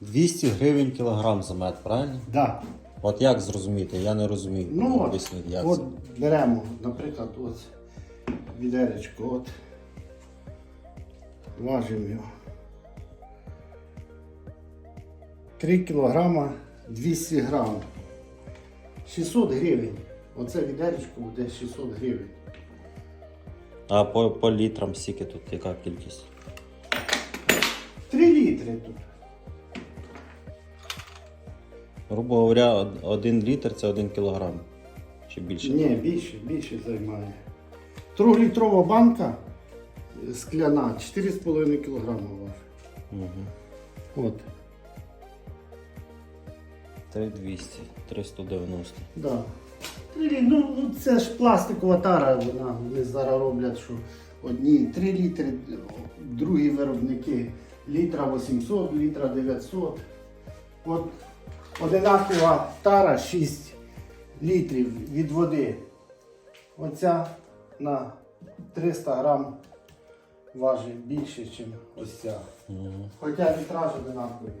200 гривень кілограм за мед, правильно? Да. От як зрозуміти? Я не розумію. Ну Об'ясніть, як от це. беремо, наприклад, от відеречко, от важимо його. 3 кілограма 200 грам. 600 гривень. Оце відеречко буде 600 гривень. А по, по літрам скільки тут яка кількість? 3 літри тут. Грубо говоря, од- один літр це один кілограм. Чи більше? Ні, більше, більше займає. Трьохлітрова банка скляна 4,5 кг. Угу. От. 3200, 390. Да. Три, ну, ну, це ж пластикова тара, вона вони зараз роблять, що одні 3 літри, другі виробники літра 800, літра 900. От одинакова тара 6 літрів від води. Оця на 300 грам важить більше, ніж ось ця. Хоча літраж одинаковий.